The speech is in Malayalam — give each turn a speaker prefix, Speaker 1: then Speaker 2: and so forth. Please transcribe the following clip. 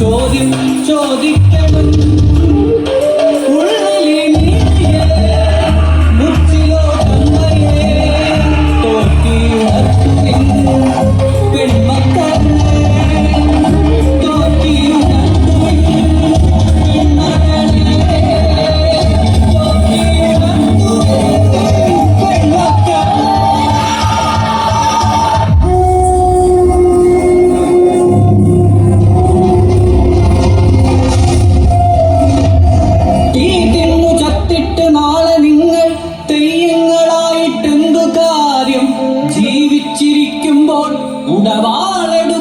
Speaker 1: ചോദ്യം ചോദിക്കണം. உடவாழ